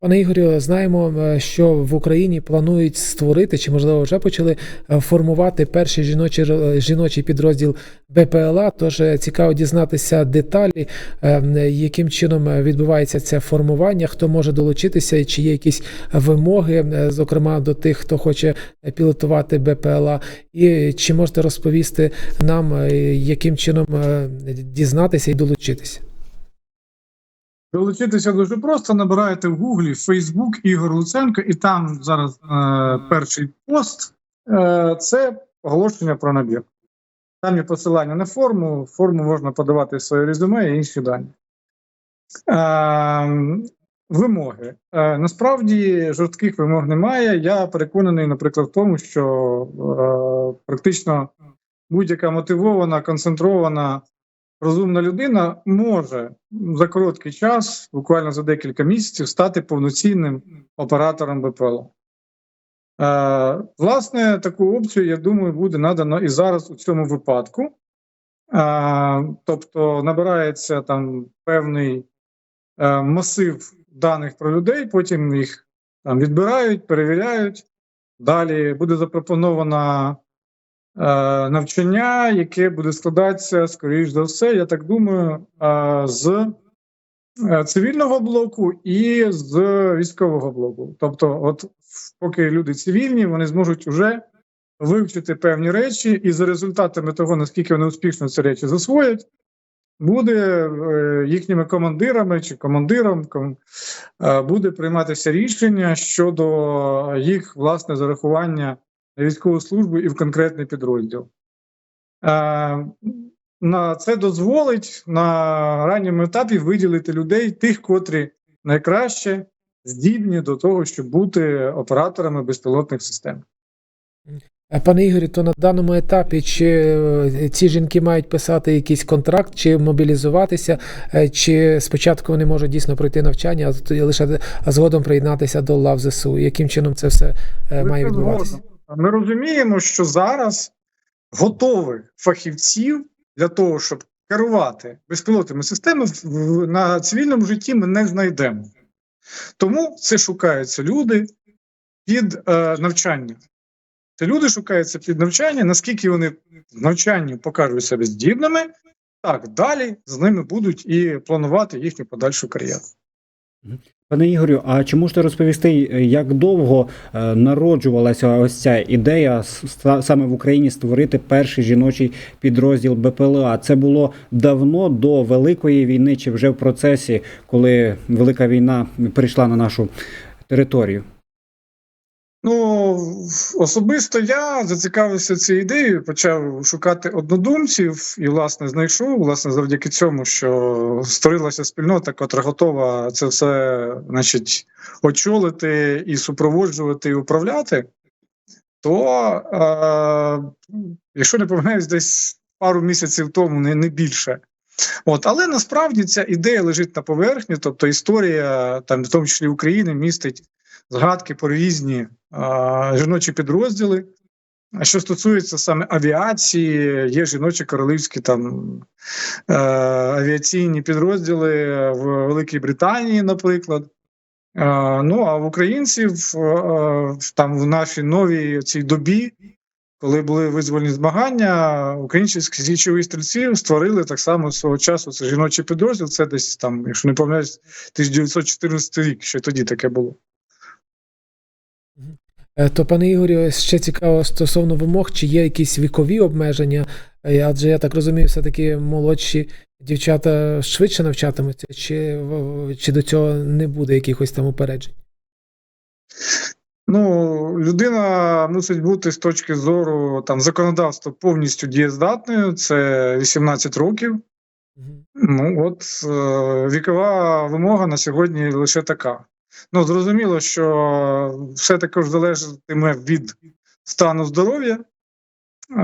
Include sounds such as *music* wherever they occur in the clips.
Пане Ігорю, знаємо, е, що в Україні планують створити, чи можливо вже почали е, формувати перший жіночий ро- жіночий підрозділ БПЛА. Тож е, цікаво дізнатися деталі, е, яким чином е, відбувається це формування, хто може долучитися, і чи є якісь вимоги, е, зокрема до тих, хто хоче пілотувати БПЛА, і чи можете розповісти нам, е, яким чином е, дізнатися і долучитися? Долучитися дуже просто. Набираєте в Гуглі Facebook Ігор Луценко, і там зараз е, перший пост е, це оголошення про набір. Там є посилання на форму. Форму можна подавати своє резюме і інші дані. Е, вимоги. Е, насправді жорстких вимог немає. Я переконаний, наприклад, в тому, що е, практично будь-яка мотивована, концентрована розумна людина може за короткий час, буквально за декілька місяців, стати повноцінним оператором БПЛА. Е, власне, таку опцію, я думаю, буде надано і зараз у цьому випадку. Е, тобто набирається там певний е, масив даних про людей, потім їх там відбирають, перевіряють. Далі буде запропонована навчання, яке буде складатися, скоріш за все, я так думаю, е, з е, цивільного блоку і з військового блоку. Тобто, от поки люди цивільні, вони зможуть вже вивчити певні речі, і за результатами того, наскільки вони успішно ці речі засвоять, буде е, їхніми командирами чи командиром е, буде прийматися рішення щодо їх власне зарахування військову службу і в конкретний підрозділ. Е, на це дозволить на ранньому етапі виділити людей, тих, котрі найкраще здібні до того, щоб бути операторами безпілотних систем. Пане Ігорі, то на даному етапі чи е, ці жінки мають писати якийсь контракт, чи мобілізуватися, е, чи спочатку вони можуть дійсно пройти навчання, а лише згодом приєднатися до лав ЗСУ? Яким чином це все має відбуватися? Ми розуміємо, що зараз готових фахівців для того, щоб керувати безпілотними системами на цивільному житті ми не знайдемо. Тому це шукаються люди під е, навчання. Це люди шукаються під навчання, наскільки вони в навчанні покажуть себе здібними, так далі з ними будуть і планувати їхню подальшу кар'єру. Пане Ігорю, а чи можете розповісти, як довго е, народжувалася ось ця ідея саме в Україні створити перший жіночий підрозділ БПЛА? Це було давно до Великої війни, чи вже в процесі, коли Велика війна прийшла на нашу територію? Особисто я зацікавився цією ідеєю, почав шукати однодумців і, власне, знайшов, власне, завдяки цьому, що створилася спільнота, котра готова це все, значить, очолити і супроводжувати і управляти. То, е, якщо не помиляюсь, десь пару місяців тому, не, не більше. От, але насправді ця ідея лежить на поверхні, тобто історія, там, в тому числі України, містить згадки про різні а, жіночі підрозділи. А що стосується саме авіації, є жіночі королівські там е, авіаційні підрозділи в Великій Британії, наприклад. Е, ну а в українців е, там в нашій новій цій добі, коли були визвольні змагання, українські січові стрільці створили так само свого часу. Це жіночий підрозділ. Це десь там, якщо не помиляюсь, 1914 рік, що тоді таке було. Е, То, пане Ігорю, ще цікаво стосовно вимог, чи є якісь вікові обмеження, Е, адже я так розумію, все-таки молодші дівчата швидше навчатимуться, чи, чи до цього не буде якихось там упереджень? Ну, людина мусить бути з точки зору там законодавства повністю дієздатною. Це 18 років. Мгм. Ну от е, вікова вимога на сьогодні лише така. Ну зрозуміло, що все також залежатиме від стану здоров'я.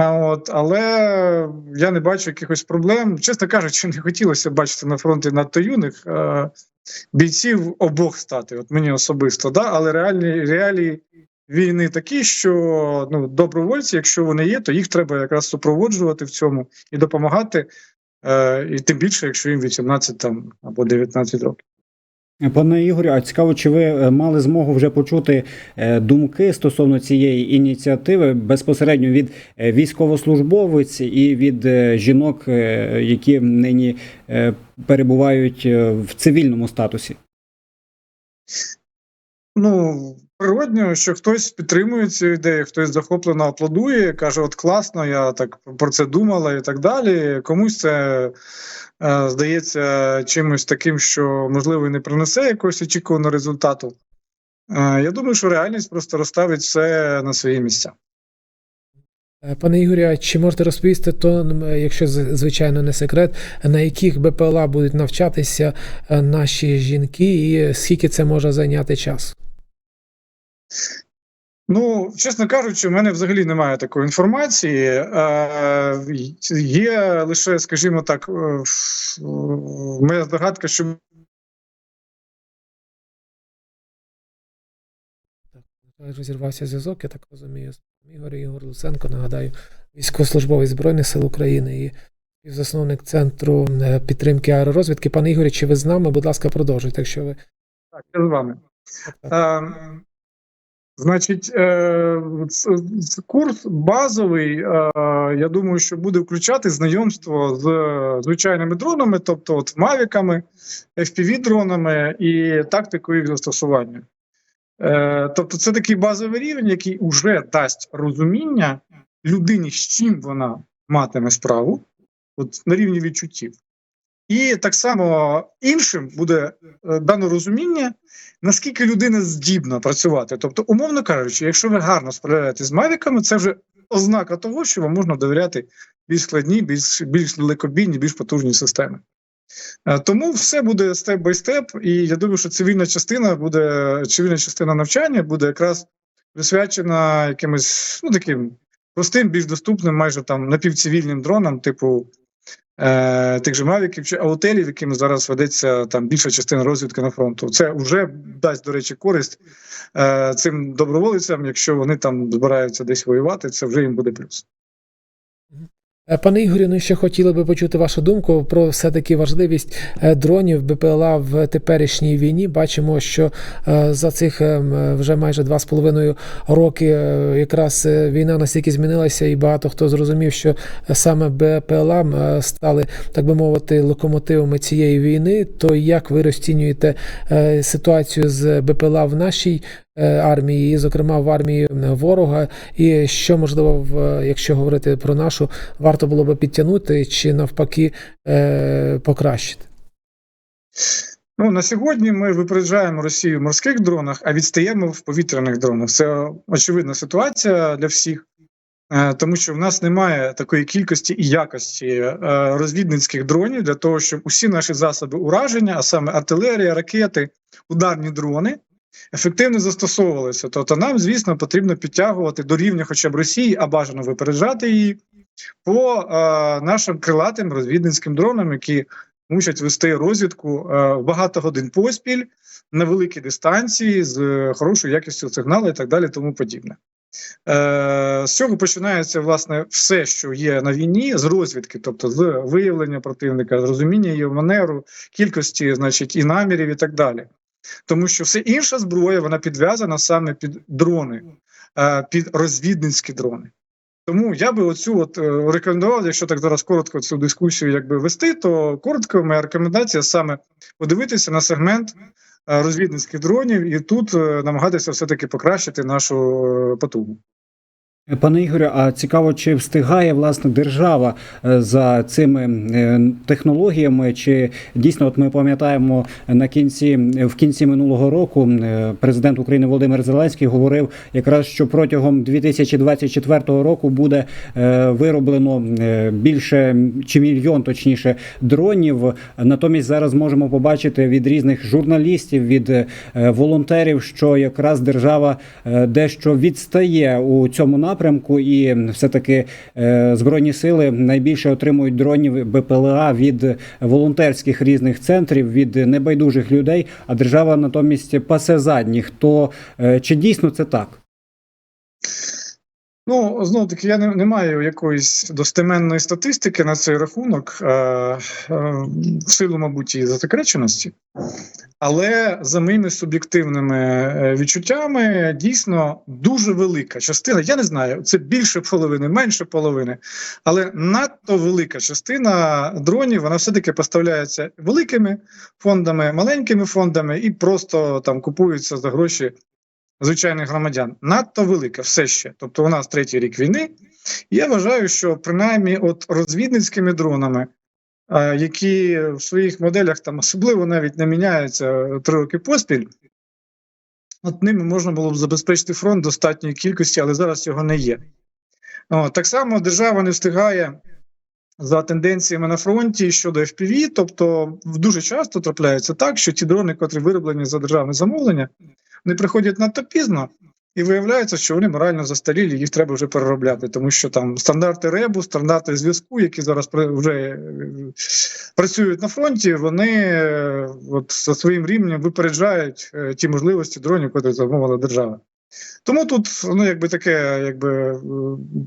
От, але я не бачу якихось проблем. Чесно кажучи, *laughs* не хотілося бачити на фронті надто юних е, бійців обох стати. От мені особисто, да? але реальні реалії війни такі, що ну, добровольці, якщо вони є, то їх треба якраз супроводжувати в цьому і допомагати. Е, і тим більше, якщо їм 18 там або 19 років. Пане Ігорю, а цікаво, чи ви е, мали змогу вже почути е, думки стосовно цієї ініціативи безпосередньо від е, військовослужбовиць і від жінок, які нині перебувають в цивільному статусі? Ну, природньо, що хтось підтримує цю ідею, хтось захоплено аплодує, каже: от класно, я так про це думала і так далі. Комусь це е, здається чимось таким, що можливо і не принесе якогось очікуваного результату. Е, я думаю, що реальність просто розставить все на свої місця. Е, Пане Ігорі, чи можете розповісти, то, якщо звичайно не секрет, на яких БПЛА будуть навчатися е, наші жінки, і скільки це може зайняти часу? Ну, чесно кажучи, в мене взагалі немає такої інформації. Е, є лише, скажімо так, е, моя здогадка, що Розірвався зв'язок, я так розумію. Ігор Ігор Луценко, нагадаю, військовослужбовець Збройних сил України і співзасновник центру е, підтримки аеророзвідки. Пане Ігорі, чи ви з нами? Будь ласка, продовжуйте, якщо ви. так, я з вами. Е, Значить, е, курс базовий, е, я думаю, що буде включати знайомство з звичайними дронами, тобто от мавіками, FPV-дронами і тактикою їх застосування. Е, Тобто, це такий базовий рівень, який вже дасть розуміння людині, з чим вона матиме справу, от на рівні відчуттів. І так само іншим буде е, дано розуміння, наскільки людина здібна працювати. Тобто, умовно кажучи, якщо ви гарно справляєтесь з мавіками, це вже ознака того, що вам можна довіряти більш складні, більш, більш далекобійні, більш потужні системи. Е, Тому все буде степ бай степ, і я думаю, що цивільна частина буде цивільна частина навчання буде якраз присвячена якимось ну таким простим, більш доступним, майже там напівцивільним дронам, типу е, тих же мавіків чи аутелів, якими зараз ведеться там більша частина розвідки на фронту. Це вже дасть, до речі, користь е, цим доброволицям, якщо вони там збираються десь воювати, це вже їм буде плюс. Е, Пане Ігорю, ну ще хотіли би почути вашу думку про все-таки важливість е, дронів БПЛА в теперішній війні. Бачимо, що е, за цих вже майже два з половиною роки якраз війна настільки змінилася, і багато хто зрозумів, що саме БПЛА стали, так би мовити, локомотивами цієї війни. То як ви розцінюєте ситуацію з БПЛА в нашій армії, і, зокрема в армії ворога, і що можливо, якщо говорити про нашу, варто було би підтягнути чи навпаки е, покращити? Ну на сьогодні ми випереджаємо Росію в морських дронах, а відстаємо в повітряних дронах. Це очевидна ситуація для всіх, е, тому що в нас немає такої кількості і якості е, розвідницьких дронів для того, щоб усі наші засоби ураження, а саме артилерія, ракети, ударні дрони. Ефективно застосовувалися. Тобто нам, звісно, потрібно підтягувати до рівня хоча б Росії, а бажано випереджати її по е, нашим крилатим розвідницьким дронам, які мусять вести розвідку е, багато годин поспіль на великій дистанції з е, хорошою якістю сигналу і так далі, тому подібне. Е, з цього починається власне все, що є на війні, з розвідки, тобто з виявлення противника, з розуміння його манеру, кількості, значить, і намірів, і так далі. Тому що все інша зброя вона підв'язана саме під дрони, е, під розвідницькі дрони. Тому я би оцю от е, рекомендував, якщо так зараз коротко цю дискусію якби вести, то коротко моя рекомендація саме подивитися на сегмент е, розвідницьких дронів і тут намагатися все-таки покращити нашу потугу. Пане Ігорю, а цікаво, чи встигає власне держава е, за цими е, технологіями? Чи дійсно, от ми пам'ятаємо на кінці в кінці минулого року е, президент України Володимир Зеленський говорив якраз, що протягом 2024 року буде е, вироблено е, більше чи мільйон, точніше, дронів. Натомість зараз можемо побачити від різних журналістів, від е, волонтерів, що якраз держава е, дещо відстає у цьому напрямку, і все-таки е, збройні сили найбільше отримують дронів БПЛА від волонтерських різних центрів, від небайдужих людей. А держава натомість пасе задніх. То е, чи дійсно це так? Ну, знову таки, я не, не маю якоїсь достеменної статистики на цей рахунок, е, е, в силу, мабуть, і засекреченості. Але за моїми суб'єктивними е, відчуттями, дійсно дуже велика частина. Я не знаю, це більше половини, менше половини, але надто велика частина дронів вона все-таки поставляється великими фондами, маленькими фондами і просто там купуються за гроші звичайних громадян. Надто велика все ще. Тобто, у нас третій рік війни. Я вважаю, що принаймні от розвідницькими дронами, е, які в своїх моделях там особливо навіть не міняються три роки поспіль. От ними можна було б забезпечити фронт достатньої кількості, але зараз цього не є. О, так само держава не встигає за тенденціями на фронті щодо FPV, тобто дуже часто трапляється так, що ті дрони, котрі вироблені за державне замовлення, вони приходять надто пізно, і виявляється, що вони морально застарілі, їх треба вже переробляти, тому що там стандарти ребу, стандарти зв'язку, які зараз вже е, працюють на фронті, вони е, от за своїм рівнем випереджають е, ті можливості дронів, які замовила держава. Тому тут ну, якби таке, якби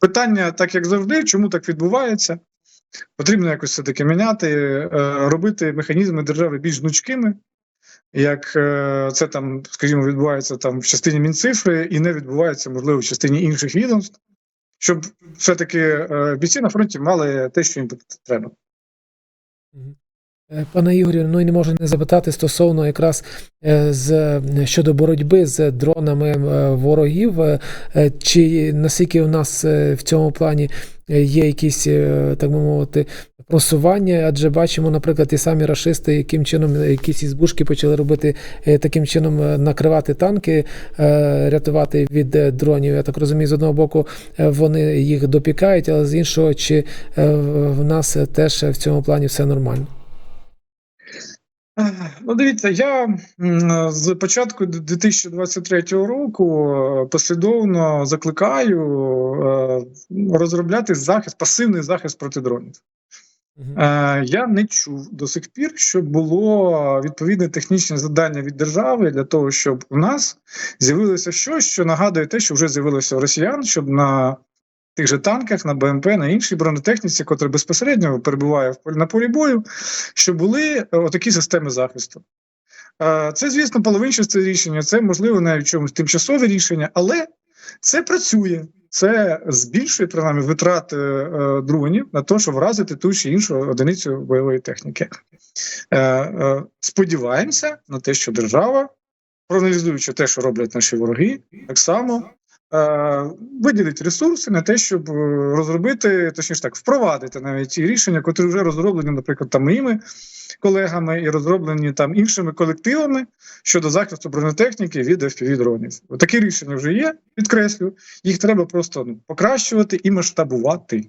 питання, так як завжди, чому так відбувається. Потрібно якось все-таки міняти, е, робити механізми держави більш гнучкими, як е, це там, скажімо, відбувається там в частині Мінцифри і не відбувається, можливо, в частині інших відомств, щоб все-таки е, бійці на фронті мали те, що їм треба. Е, Пане Ігорю, ну і не можу не запитати стосовно якраз з щодо боротьби з дронами ворогів. Чи наскільки у нас в цьому плані є якісь, так би мовити, просування? Адже бачимо, наприклад, ті самі рашисти, яким чином е, якісь ізбушки почали робити е, таким чином е, накривати танки, рятувати від дронів. Я так розумію, з одного боку вони їх допікають, але з іншого, чи в нас теж в цьому плані все нормально? Ну, дивіться, я з початку 2023 року послідовно закликаю розробляти захист, пасивний захист проти дронів. Е, Я не чув до сих пір, щоб було відповідне технічне завдання від держави для того, щоб у нас з'явилося щось, що нагадує те, що вже з'явилося у росіян, щоб на тих же танках, на БМП, на іншій бронетехніці, котра безпосередньо перебуває на полі бою, щоб були е, отакі системи захисту. Е, Це, звісно, половинчасте рішення, це можливо навіть чомусь тимчасове рішення, але це працює. Це збільшує принаймні витрати е, дронів на те, щоб вразити ту чи іншу одиницю бойової техніки. Е, е, сподіваємося на те, що держава, проаналізуючи те, що роблять наші вороги, так само виділить ресурси на те, щоб е, розробити, точніше так, впровадити навіть ті рішення, котрі вже розроблені, наприклад, там моїми колегами і розроблені там іншими колективами щодо захисту бронетехніки від fpv дронів. Такі рішення вже є, підкреслю. Їх треба просто ну, покращувати і масштабувати.